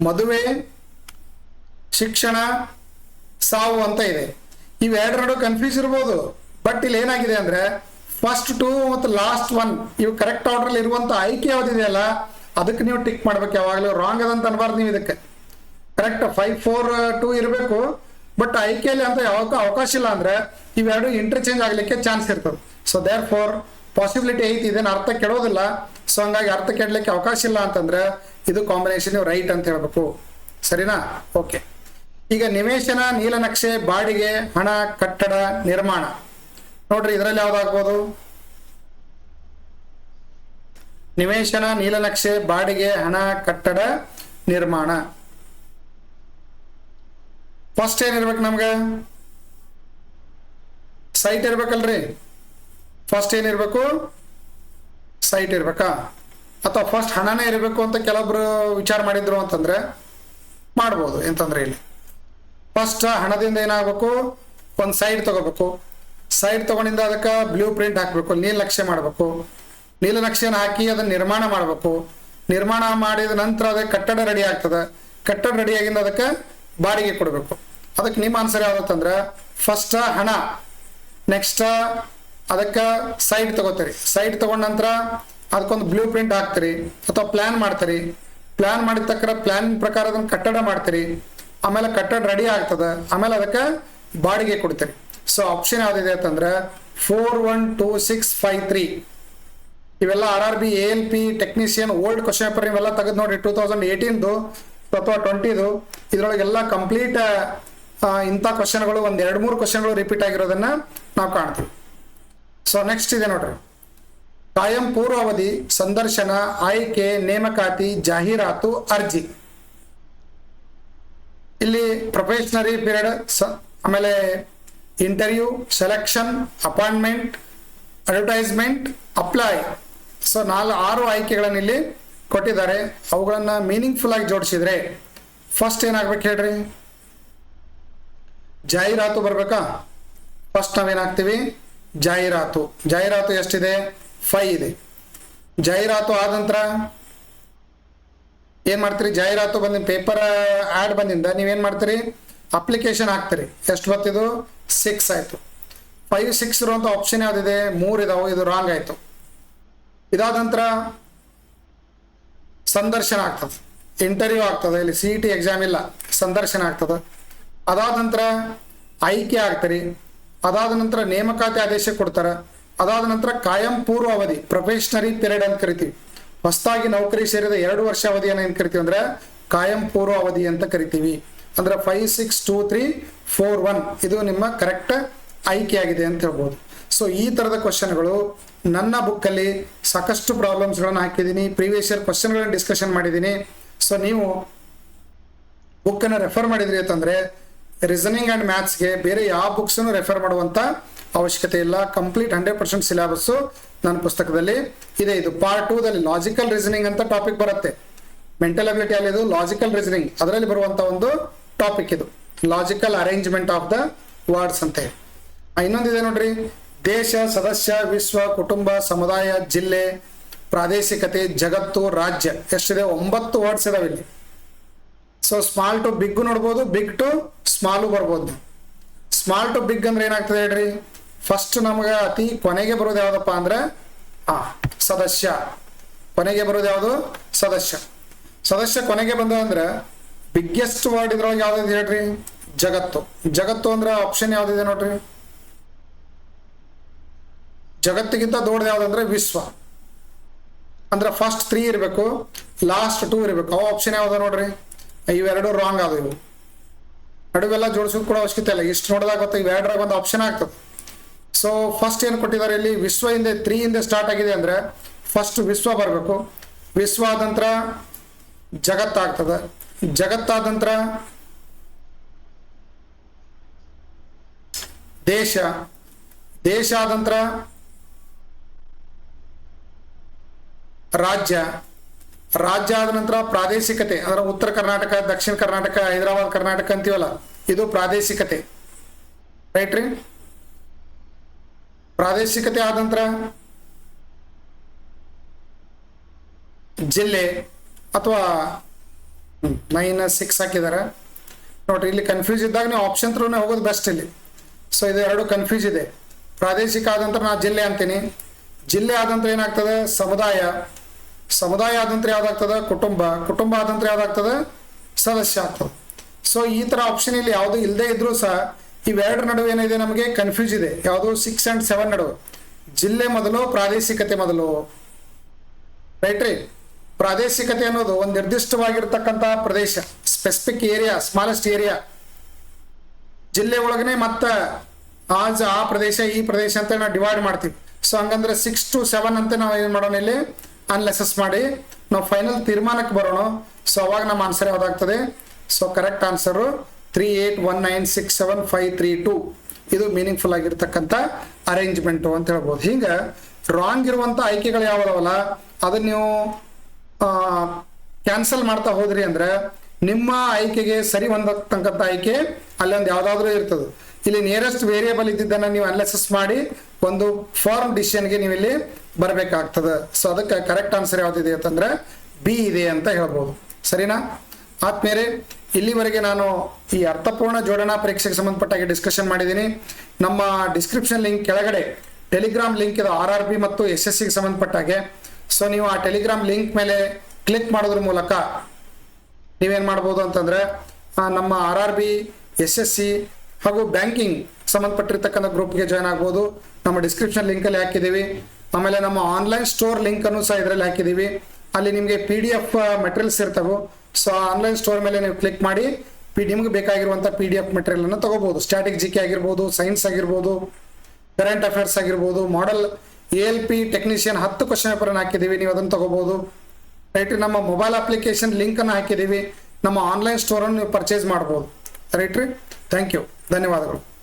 ಮದುವೆ, ಶಿಕ್ಷಣ, ಸಾವು ಅಂತ ಇದೆ. ಇವೆರಡು ಕನ್ಫ್ಯೂಸ್ ಇರ್ಬೋದು. ಬಟ್ ಇಲ್ಲಿ ಏನಾಗಿದೆ ಅಂದ್ರೆ ಫಸ್ಟ್ ಟೂ ಮತ್ತು ಲಾಸ್ಟ್ ಒನ್ ಇವು ಕರೆಕ್ಟ್ ಆರ್ಡರ್ ಇರುವಂತ ಆಯ್ಕೆ ಯಾವ್ದಿದೆಯಲ್ಲ, ಅದಕ್ಕೆ ನೀವು ಟಿಕ್ ಮಾಡ್ಬೇಕು ಯಾವಾಗಲೂ. ರಾಂಗ್ ಅದಂತ ಅನ್ಬಾರ್ದು ನೀವು ಇದಕ್ಕೆ. ಕರೆಕ್ಟ್ ಫೈವ್ ಫೋರ್ ಟೂ ಇರಬೇಕು. ಬಟ್ ಆಯ್ಕೆಯಲ್ಲಿ ಅಂತ ಯಾವಾಗ ಅವಕಾಶ ಇಲ್ಲ ಅಂದ್ರೆ, ಇವೆರಡು ಇಂಟರ್ಚೇಂಜ್ ಆಗ್ಲಿಕ್ಕೆ ಚಾನ್ಸ್ ಇರ್ತದೆ. ಸೊ ದೇರ್ ಫೋರ್ ಪಾಸಿಬಿಲಿಟಿ ಐತಿ, ಇದನ್ನ ಅರ್ಥ ಕೆಡೋದಿಲ್ಲ. ಸೊ ಹಂಗಾಗಿ ಅರ್ಥ ಕೆಡಲಿಕ್ಕೆ ಅವಕಾಶ ಇಲ್ಲ ಅಂತಂದ್ರೆ, ಇದು ಕಾಂಬಿನೇಷನ್ ರೈಟ್ ಅಂತ ಹೇಳ್ಬೇಕು. ಸರಿನಾ? ಓಕೆ ಈಗ ನಿವೇಶನ, ನೀಲನಕ್ಷೆ, ಬಾಡಿಗೆ, ಹಣ, ಕಟ್ಟಡ, ನಿರ್ಮಾಣ. ನೋಡ್ರಿ, ಇದರಲ್ಲಿ ಯಾವ್ದಾಗ್ಬೋದು? ನಿವೇಶನ, ನೀಲನಕ್ಷೆ, ಬಾಡಿಗೆ, ಹಣ, ಕಟ್ಟಡ ನಿರ್ಮಾಣ. ಫಸ್ಟ್ ಏನಿರ್ಬೇಕು ನಮ್ಗೆ? ಸೈಟ್ ಇರ್ಬೇಕಲ್ರಿ. ಫಸ್ಟ್ ಏನಿರ್ಬೇಕು ಸೈಟ್ ಇರ್ಬೇಕಾ? ಅಥವಾ ಫಸ್ಟ್ ಹಣನೇ ಇರಬೇಕು ಅಂತ ಕೆಲವೊಬ್ರು ವಿಚಾರ ಮಾಡಿದ್ರು ಅಂತಂದ್ರೆ ಮಾಡ್ಬೋದು ಎಂತಂದ್ರೆ ಇಲ್ಲಿ. ಫಸ್ಟ್ ಹಣದಿಂದ ಏನಾಗಬೇಕು? ಒಂದು ಸೈಡ್ ತಗೋಬೇಕು. ಸೈಡ್ ತಗೊಂಡಿಂದ ಅದಕ್ಕೆ ಬ್ಲೂ ಪ್ರಿಂಟ್ ಹಾಕಬೇಕು ನೀಲನಕ್ಷೆ ಮಾಡಬೇಕು. ನೀಲನಕ್ಷೆನ ಹಾಕಿ ಅದನ್ನ ನಿರ್ಮಾಣ ಮಾಡಬೇಕು. ನಿರ್ಮಾಣ ಮಾಡಿದ ನಂತರ ಅದಕ್ಕೆ ಕಟ್ಟಡ ರೆಡಿ ಆಗ್ತದೆ. ಕಟ್ಟಡ ರೆಡಿ ಆಗಿಂದ ಅದಕ್ಕೆ ಬಾಡಿಗೆ ಕೊಡಬೇಕು. ಅದಕ್ಕೆ ನಿಮ್ಮ ಆನ್ಸರ್ ಯಾವ್ದಂದ್ರೆ ಫಸ್ಟ್ ಹಣ ನೆಕ್ಸ್ಟ್ ಅದಕ್ಕೆ ಸೈಡ್ ತಗೋತೀರಿ. ಸೈಡ್ ತಗೊಂಡ ನಂತರ ಅದಕ್ಕೊಂದು ಬ್ಲೂ ಪ್ರಿಂಟ್ ಹಾಕ್ತೀರಿ, ಅಥವಾ ಪ್ಲಾನ್ ಮಾಡ್ತೀರಿ. ಪ್ಲಾನ್ ಮಾಡಿದ ತಕ್ಕ ಪ್ಲಾನ್ ಪ್ರಕಾರ ಅದನ್ನ ಕಟ್ಟಡ ಮಾಡ್ತೀರಿ. ಆಮೇಲೆ ಕಟ್ಟಡ ರೆಡಿ ಆಗ್ತದೆ. ಆಮೇಲೆ ಅದಕ್ಕೆ ಬಾಡಿಗೆ ಕೊಡ್ತೀರಿ. ಸೊ ಆಪ್ಷನ್ ಯಾವುದಿದೆ ಅಂತಂದ್ರೆ four one two six five three ಇವೆಲ್ಲ R R B L P technician old question paper ಇವೆಲ್ಲ ತೆಗೆದು ನೋಡಿ ಟೂ ತೌಸಂಡ್ ಏಯ್ಟೀನ್ದು ಅಥವಾ ಟ್ವೆಂಟಿದು ಇದರೊಳಗೆಲ್ಲ ಕಂಪ್ಲೀಟ್ ಇಂಥ ಕ್ವಶನ್ಗಳು ಒಂದು ಎರಡು ಮೂರು ಕ್ವಶನ್ಗಳು ರಿಪೀಟ್ ಆಗಿರೋದನ್ನ ನಾವು ಕಾಣ್ತೀವಿ. ಸೊ ನೆಕ್ಸ್ಟ್ ಇದೆ ನೋಡ್ರಿ. ಕಾಯಂ ಪೂರ್ವಾವಧಿ, ಸಂದರ್ಶನ, ಆಯ್ಕೆ, ನೇಮಕಾತಿ, ಜಾಹೀರಾತು, ಅರ್ಜಿ. ಇಲ್ಲಿ ಪ್ರೊಫೆಷನರಿ ಪೀರಿಯಡ್ ಆಮೇಲೆ interview selection appointment advertisement apply so ನಾಲ್, ಆರು ಆಯ್ಕೆಗಳನ್ನು ಇಲ್ಲಿ ಕೊಟ್ಟಿದ್ದಾರೆ. ಅವುಗಳನ್ನ ಮೀನಿಂಗ್ಫುಲ್ ಆಗಿ ಜೋಡಿಸಿದ್ರೆ ಫಸ್ಟ್ ಏನಾಗ್ಬೇಕು ಹೇಳ್ರಿ? ಜಾಹೀರಾತು ಬರ್ಬೇಕಾ? ಫಸ್ಟ್ ನಾವೇನಾಗ್ತೀವಿ? ಜಾಹೀರಾತು. ಜಾಹೀರಾತು ಎಷ್ಟಿದೆ? ಫೈ ಇದೆ. ಜಾಹೀರಾತು ಆದ ನಂತರ ಏನ್ ಮಾಡ್ತೀರಿ? ಜಾಹೀರಾತು ಬಂದ ಪೇಪರ್ ಆ್ಯಡ್ ಬಂದಿಂದ ನೀವೇನ್ ಮಾಡ್ತೀರಿ? ಅಪ್ಲಿಕೇಶನ್ ಹಾಕ್ತೀರಿ ಎಷ್ಟು ಬರ್ತಿದ್ದು ಸಿಕ್ಸ್ ಆಯ್ತು. ಫೈವ್ ಸಿಕ್ಸ್ ಇರುವಂಥ ಆಪ್ಷನ್ ಯಾವುದಿದೆ? ಮೂರು ಇದಾವೆ. ಇದು ರಾಂಗ್ ಆಯ್ತು. ಇದಾದ ನಂತರ ಸಂದರ್ಶನ ಆಗ್ತದೆ. ಇಂಟರ್ವ್ಯೂ ಆಗ್ತದೆ. ಇಲ್ಲಿ ಸಿ ಟಿ ಎಕ್ಸಾಮ್ ಇಲ್ಲ. ಸಂದರ್ಶನ ಆಗ್ತದೆ. ಅದಾದ ನಂತರ ಆಯ್ಕೆ ಆಗ್ತೀರಿ. ಅದಾದ ನಂತರ ನೇಮಕಾತಿ ಆದೇಶ ಕೊಡ್ತಾರೆ. ಅದಾದ ನಂತರ ಕಾಯಂ ಪೂರ್ವ ಅವಧಿ ಪ್ರೊಫೆಷನರಿ ಪೀರಿಯಡ್ ಅಂತ ಕರಿತೀವಿ. ಹೊಸದಾಗಿ ನೌಕರಿ ಸೇರಿದ ಎರಡು ವರ್ಷ ಅವಧಿಯನ್ನು ಏನು ಕರಿತೀವಿ ಅಂದ್ರೆ ಕಾಯಂ ಪೂರ್ವ ಅವಧಿ ಅಂತ ಕರಿತೀವಿ. ಅಂದ್ರೆ five six two three four one ಇದು ನಿಮ್ಮ ಕರೆಕ್ಟ್ ಆಯ್ಕೆಯಾಗಿದೆ ಅಂತ ಹೇಳ್ಬೋದು. ಸೊ ಈ ತರದ ಕ್ವಶನ್ಗಳು ನನ್ನ ಬುಕ್ಕಲ್ಲಿ ಸಾಕಷ್ಟು ಪ್ರಾಬ್ಲಮ್ಸ್ಗಳನ್ನು ಹಾಕಿದ್ದೀನಿ. ಪ್ರೀವಿಯಸ್ ಇಯರ್ ಕ್ವಶನ್ಗಳನ್ನು ಡಿಸ್ಕಷನ್ ಮಾಡಿದ್ದೀನಿ. ಸೊ ನೀವು ಬುಕ್ಕನ್ನು ರೆಫರ್ ಮಾಡಿದ್ರಿ ಅಂತಂದ್ರೆ ರೀಸನಿಂಗ್ ಆ್ಯಂಡ್ ಮ್ಯಾಥ್ಸ್ಗೆ ಬೇರೆ ಯಾವ ಬುಕ್ಸನ್ನು ರೆಫರ್ ಮಾಡುವಂಥ ಅವಶ್ಯಕತೆ ಇಲ್ಲ. ಕಂಪ್ಲೀಟ್ ಹಂಡ್ರೆಡ್ ಪರ್ಸೆಂಟ್ ಸಿಲೆಬಸ್ಸು ನನ್ನ ಪುಸ್ತಕದಲ್ಲಿ ಇದೆ. ಇದು ಪಾರ್ಟ್ ಟೂದಲ್ಲಿ ಲಾಜಿಕಲ್ ರೀಸನಿಂಗ್ ಅಂತ ಟಾಪಿಕ್ ಬರುತ್ತೆ. ಮೆಂಟಲ್ ಅಬಿಲಿಟಿ ಅಲ್ಲಿ ಇದು ಲಾಜಿಕಲ್ ರೀಸನಿಂಗ್ ಅದರಲ್ಲಿ ಬರುವಂತ ಒಂದು ಟಾಪಿಕ್ ಇದು. Logical arrangement of the words ಅಂತ. ಹೇಳಿ ಇನ್ನೊಂದಿದೆ ನೋಡ್ರಿ. ದೇಶ, ಸದಸ್ಯ, ವಿಶ್ವ, ಕುಟುಂಬ, ಸಮುದಾಯ, ಜಿಲ್ಲೆ, ಪ್ರಾದೇಶಿಕತೆ, ಜಗತ್ತು, ರಾಜ್ಯ. ಎಷ್ಟಿದೆ? ಒಂಬತ್ತು ವರ್ಡ್ಸ್ ಇದಾವೆ ಇಲ್ಲಿ. ಸೊ ಸ್ಮಾಲ್ ಟು ಬಿಗ್ ನೋಡ್ಬೋದು ಬಿಗ್ ಟು ಸ್ಮಾಲು ಬರ್ಬೋದು. ಸ್ಮಾಲ್ ಟು ಬಿಗ್ ಅಂದ್ರೆ ಏನಾಗ್ತದೆ ಹೇಳ್ರಿ? ಫಸ್ಟ್ ನಮಗೆ ಅತಿ ಕೊನೆಗೆ ಬರೋದು ಯಾವ್ದಪ್ಪ ಅಂದ್ರೆ, ಆ, ಸದಸ್ಯ. ಕೊನೆಗೆ ಬರೋದು ಯಾವುದು? ಸದಸ್ಯ. ಸದಸ್ಯ ಕೊನೆಗೆ ಬಂದ ಅಂದ್ರೆ ಬಿಗ್ಗೆಸ್ಟ್ ವರ್ಡ್ ಇದ್ರೊಳಗೆ ಯಾವ್ದು ಹೇಳ್ರಿ? ಜಗತ್ತು. ಜಗತ್ತು ಅಂದ್ರೆ ಆಪ್ಷನ್ ಯಾವ್ದಿದೆ ನೋಡ್ರಿ? ಜಗತ್ತಿಗಿಂತ ದೊಡ್ಡದು ಯಾವ್ದಂದ್ರೆ ವಿಶ್ವ. ಅಂದ್ರೆ ಫಸ್ಟ್ ತ್ರೀ ಇರಬೇಕು ಲಾಸ್ಟ್ ಟೂ ಇರಬೇಕು. ಅವ ಆಪ್ಷನ್ ಯಾವ್ದು ನೋಡ್ರಿ? ಇವೆರಡು ರಾಂಗ್ ಆದವು ಇವು. ನಡುವೆಲ್ಲ ಜೋಡಿಸೋದು ಕೂಡ ಅವಶ್ಯಕತೆ ಇಲ್ಲ. ಇಷ್ಟು ನೋಡಿದಾಗ ಗೊತ್ತ ಇವೆರಡರಾಗ ಒಂದು ಆಪ್ಷನ್ ಆಗ್ತದೆ. ಸೊ ಫಸ್ಟ್ ಏನು ಕೊಟ್ಟಿದ್ದಾರೆ ಇಲ್ಲಿ? ವಿಶ್ವ ಹಿಂದೆ ತ್ರೀ ಇಂದ ಸ್ಟಾರ್ಟ್ ಆಗಿದೆ ಅಂದ್ರೆ ಫಸ್ಟ್ ವಿಶ್ವ ಬರಬೇಕು. ವಿಶ್ವ ಆದ ನಂತರ ಜಗತ್ತಾಗ್ತದೆ. ಜಗತ್ತಾದ ನಂತರ ದೇಶ ದೇಶ ರಾಜ್ಯ ರಾಜ್ಯ ಆದ ನಂತರ ಪ್ರಾದೇಶಿಕತೆ, ಅಂದ್ರೆ ಉತ್ತರ ಕರ್ನಾಟಕ, ದಕ್ಷಿಣ ಕರ್ನಾಟಕ, ಹೈದರಾಬಾದ್, ಕರ್ನಾಟಕ ಅಂತೀವಲ್ಲ, ಇದು ಪ್ರಾದೇಶಿಕತೆ. ರೈಟ್ ರೀ? ಪ್ರಾದೇಶಿಕತೆ ಆದ ಜಿಲ್ಲೆ ಅಥವಾ ನೈನ್ ಸಿಕ್ಸ್ ಹಾಕಿದಾರೆ. ನೋಡ್ರಿ ಇಲ್ಲಿ ಕನ್ಫ್ಯೂಸ್ ಇದ್ದಾಗ ನೀವು ಆಪ್ಷನ್ ತ್ರೂನೇ ಹೋಗೋದು ಬೆಸ್ಟ್ ಇಲ್ಲಿ. ಸೊ ಇದು ಎರಡು ಕನ್ಫ್ಯೂಸ್ ಇದೆ. ಪ್ರಾದೇಶಿಕ ಆದಂತ್ರ ನಾ ಜಿಲ್ಲೆ ಅಂತೀನಿ. ಜಿಲ್ಲೆ ಆದಂತರ ಏನಾಗ್ತದೆ? ಸಮುದಾಯ. ಸಮುದಾಯ ಆದಂತರ ಯಾವ್ದಾಗ್ತದೆ? ಕುಟುಂಬ. ಕುಟುಂಬ ಆದಂತರ ಯಾವ್ದಾಗ್ತದೆ? ಸದಸ್ಯ ಆಗ್ತದೆ. ಸೊ ಈ ತರ ಆಪ್ಷನ್ ಇಲ್ಲಿ ಯಾವುದು ಇಲ್ಲದೆ ಇದ್ರೂ ಸಹ ಇವೆರಡರ ನಡುವೆ ಏನಿದೆ ನಮಗೆ ಕನ್ಫ್ಯೂಸ್ ಇದೆ. ಯಾವುದು ಸಿಕ್ಸ್ ಅಂಡ್ ಸೆವೆನ್ ನಡುವೆ. ಜಿಲ್ಲೆ ಮೊದಲು, ಪ್ರಾದೇಶಿಕತೆ ಮೊದಲು. ರೈಟ್ ರೀ? ಪ್ರಾದೇಶಿಕತೆ ಅನ್ನೋದು ಒಂದು ನಿರ್ದಿಷ್ಟವಾಗಿರ್ತಕ್ಕಂತಹ ಪ್ರದೇಶ ಸ್ಪೆಸಿಫಿಕ್ ಏರಿಯಾ ಸ್ಮಾಲೆಸ್ಟ್ ಏರಿಯಾ ಜಿಲ್ಲೆ ಒಳಗನೆ ಮತ್ತೆ ಆಜ್ ಆ ಪ್ರದೇಶ, ಈ ಪ್ರದೇಶ ಅಂತ ನಾವು ಡಿವೈಡ್ ಮಾಡ್ತೀವಿ. ಸೊ ಹಂಗಂದ್ರೆ ಸಿಕ್ಸ್ ಟು ಸೆವೆನ್ ಅಂತ ನಾವು ಏನು ಮಾಡೋಣ ಇಲ್ಲಿ? ಅನ್ಲೆಸಸ್ ಮಾಡಿ. ನಾವು ಫೈನಲ್ ತೀರ್ಮಾನಕ್ಕೆ ಬರೋಣ. ಸೊ ಅವಾಗ ನಮ್ಮ answer ಯಾವ್ದಾಗ್ತದೆ? So correct answer three eight one nine six seven five three two ಇದು ಮೀನಿಂಗ್ಫುಲ್ ಆಗಿರ್ತಕ್ಕಂಥ ಅರೇಂಜ್ಮೆಂಟು ಅಂತ ಹೇಳ್ಬೋದು. ಹಿಂಗೆ ರಾಂಗ್ ಇರುವಂಥ ಆಯ್ಕೆಗಳು ಯಾವ್ದಾವಲ್ಲ? ಅದನ್ನ ನೀವು ಕ್ಯಾನ್ಸಲ್ ಮಾಡ್ತಾ ಹೋದ್ರಿ ಅಂದ್ರೆ ನಿಮ್ಮ ಆಯ್ಕೆಗೆ ಸರಿ ಹೊಂದತಕ್ಕಂಥ ಆಯ್ಕೆ ಅಲ್ಲೊಂದು ಯಾವುದಾದ್ರೂ ಇರ್ತದೆ. ಇಲ್ಲಿ ನಿಯರೆಸ್ಟ್ ವೇರಿಯಬಲ್ ಇದ್ದಿದ್ದನ್ನು ನೀವು ಅನಾಲಿಸಿಸ್ ಮಾಡಿ ಒಂದು ಫಾರ್ಮ್ ಡಿಸಿಷನ್ಗೆ ನೀವು ಇಲ್ಲಿ ಬರಬೇಕಾಗ್ತದೆ. ಸೊ ಅದಕ್ಕೆ ಕರೆಕ್ಟ್ ಆನ್ಸರ್ ಯಾವ್ದಿದೆ ಅಂತಂದ್ರೆ ಬಿ ಇದೆ ಅಂತ ಹೇಳ್ಬೋದು. ಸರಿನಾ? ಆದ್ಮೇಲೆ ಇಲ್ಲಿವರೆಗೆ ನಾನು ಈ ಅರ್ಥಪೂರ್ಣ ಜೋಡಣಾ ಪರೀಕ್ಷೆಗೆ ಸಂಬಂಧಪಟ್ಟಾಗಿ ಡಿಸ್ಕಷನ್ ಮಾಡಿದ್ದೀನಿ. ನಮ್ಮ ಡಿಸ್ಕ್ರಿಪ್ಷನ್ ಲಿಂಕ್ ಕೆಳಗಡೆ ಟೆಲಿಗ್ರಾಮ್ ಲಿಂಕ್ ಇದೆ ಆರ್ ಆರ್ ಬಿ ಮತ್ತು ಎಸ್ ಎಸ್ ಸಿಗೆ ಸಂಬಂಧಪಟ್ಟಾಗೆ ಸೊ ನೀವು ಆ ಟೆಲಿಗ್ರಾಮ್ ಲಿಂಕ್ ಮೇಲೆ ಕ್ಲಿಕ್ ಮಾಡೋದ್ರ ಮೂಲಕ ನೀವೇನು ಮಾಡ್ಬೋದು ಅಂತಂದ್ರೆ ನಮ್ಮ R R B S S C ಹಾಗೂ ಬ್ಯಾಂಕಿಂಗ್ ಸಂಬಂಧಪಟ್ಟಿರ್ತಕ್ಕಂಥ ಗ್ರೂಪ್ಗೆ ಜಾಯ್ನ್ ಆಗ್ಬೋದು. ನಮ್ಮ ಡಿಸ್ಕ್ರಿಪ್ಷನ್ ಲಿಂಕಲ್ಲಿ ಹಾಕಿದ್ದೀವಿ. ಆಮೇಲೆ ನಮ್ಮ ಆನ್ಲೈನ್ ಸ್ಟೋರ್ ಲಿಂಕನ್ನು ಸಹ ಇದರಲ್ಲಿ ಹಾಕಿದ್ದೀವಿ. ಅಲ್ಲಿ ನಿಮಗೆ ಪಿ ಡಿ ಎಫ್ ಮೆಟೀರಿಯಲ್ಸ್ ಇರ್ತವೆ. ಸೊ ಆನ್ಲೈನ್ ಸ್ಟೋರ್ ಮೇಲೆ ನೀವು ಕ್ಲಿಕ್ ಮಾಡಿ, ಪಿ, ನಿಮ್ಗೆ ಬೇಕಾಗಿರುವಂಥ ಪಿ ಡಿ ಎಫ್ ಮೆಟೀರಿಯಲನ್ನು ತಗೋಬೋದು. ಸ್ಟ್ಯಾಟಿಕ್ ಜಿ ಕೆ ಆಗಿರ್ಬೋದು ಸೈನ್ಸ್ ಆಗಿರ್ಬೋದು ಕರೆಂಟ್ ಅಫೇರ್ಸ್ ಆಗಿರ್ಬೋದು model A L P technician ಹತ್ತು ಕ್ವಶನ್ ಪೇಪರನ್ನು ಹಾಕಿದ್ದೀವಿ. ನೀವು ಅದನ್ನು ತಗೋಬೋದು. ರೈಟ್ ನಮ್ಮ ಮೊಬೈಲ್ ಅಪ್ಲಿಕೇಶನ್ ಲಿಂಕನ್ನು ಹಾಕಿದ್ದೀವಿ. ನಮ್ಮ ಆನ್ಲೈನ್ ಸ್ಟೋರನ್ನು ನೀವು ಪರ್ಚೇಸ್ ಮಾಡ್ಬೋದು. ರೈಟ್ ರೀ? ಥ್ಯಾಂಕ್ ಯು ಧನ್ಯವಾದಗಳು.